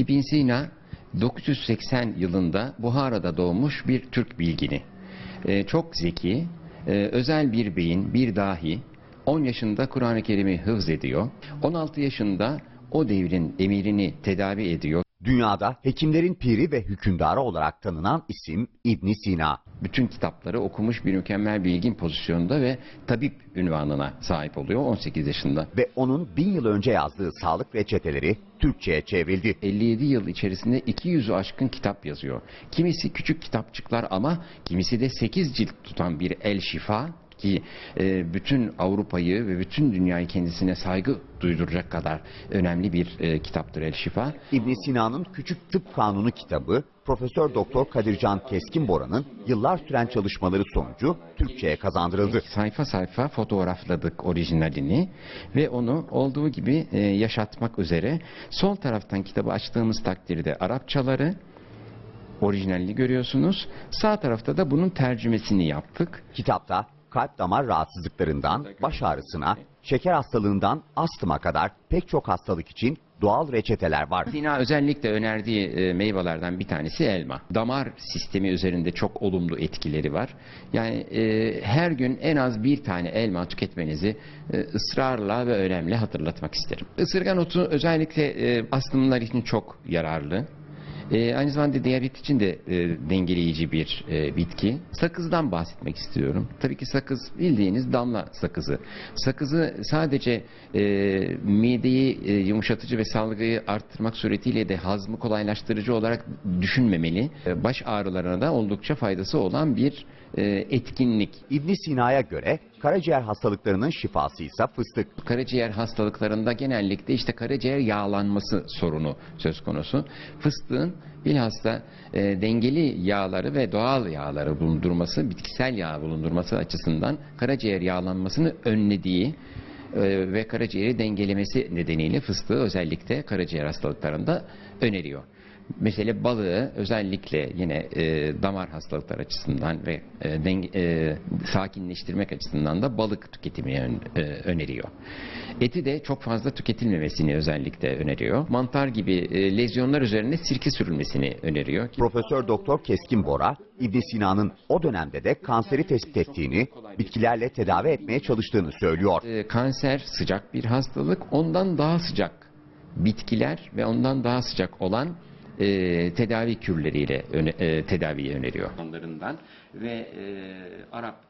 İbn Sina 980 yılında Buhara'da doğmuş bir Türk bilgini. Ee, çok zeki, e, özel bir beyin, bir dahi. 10 yaşında Kur'an-ı Kerim'i hıfz ediyor. 16 yaşında o devrin emirini tedavi ediyor. Dünyada hekimlerin piri ve hükümdarı olarak tanınan isim İbn Sina. Bütün kitapları okumuş bir mükemmel bilgin pozisyonda ve tabip ünvanına sahip oluyor 18 yaşında. Ve onun bin yıl önce yazdığı sağlık reçeteleri Türkçe'ye çevrildi. 57 yıl içerisinde 200'ü aşkın kitap yazıyor. Kimisi küçük kitapçıklar ama kimisi de 8 cilt tutan bir El Şifa ki e, bütün Avrupa'yı ve bütün dünyayı kendisine saygı duyduracak kadar önemli bir e, kitaptır El Şifa. İbn Sina'nın Küçük Tıp Kanunu kitabı Profesör Doktor Kadircan Keskin Bora'nın yıllar süren çalışmaları sonucu Türkçe'ye kazandırıldı. Sayfa sayfa fotoğrafladık orijinalini ve onu olduğu gibi e, yaşatmak üzere sol taraftan kitabı açtığımız takdirde Arapçaları orijinalini görüyorsunuz. Sağ tarafta da bunun tercümesini yaptık. Kitapta kalp damar rahatsızlıklarından baş ağrısına, şeker hastalığından astıma kadar pek çok hastalık için doğal reçeteler var. Zina özellikle önerdiği e, meyvelerden bir tanesi elma. Damar sistemi üzerinde çok olumlu etkileri var. Yani e, her gün en az bir tane elma tüketmenizi e, ısrarla ve önemli hatırlatmak isterim. Isırgan otu özellikle e, astımlılar için çok yararlı. E, aynı zamanda diyabet için de e, dengeleyici bir e, bitki. Sakızdan bahsetmek istiyorum. Tabii ki sakız bildiğiniz damla sakızı. Sakızı sadece e, mideyi e, yumuşatıcı ve salgıyı arttırmak suretiyle de hazmı kolaylaştırıcı olarak düşünmemeli. E, baş ağrılarına da oldukça faydası olan bir e, etkinlik. İbn Sina'ya göre karaciğer hastalıklarının şifası ise fıstık. Karaciğer hastalıklarında genellikle işte karaciğer yağlanması sorunu söz konusu. Fıstığın bilhassa e, dengeli yağları ve doğal yağları bulundurması, bitkisel yağ bulundurması açısından karaciğer yağlanmasını önlediği e, ve karaciğeri dengelemesi nedeniyle fıstığı özellikle karaciğer hastalıklarında öneriyor. Mesela balığı özellikle yine e, damar hastalıkları açısından ve e, denge, e, sakinleştirmek açısından da balık tüketimi ön- e, öneriyor. Eti de çok fazla tüketilmemesini özellikle öneriyor. Mantar gibi e, lezyonlar üzerine sirke sürülmesini öneriyor. Profesör Doktor Keskin Bora, İbn Sina'nın o dönemde de kanseri tespit ettiğini, bitkilerle tedavi etmeye çalıştığını söylüyor. E, kanser sıcak bir hastalık. Ondan daha sıcak bitkiler ve ondan daha sıcak olan e, tedavi kürleriyle öne, e, tedaviyi öneriyor. Onlarından ve e, Arap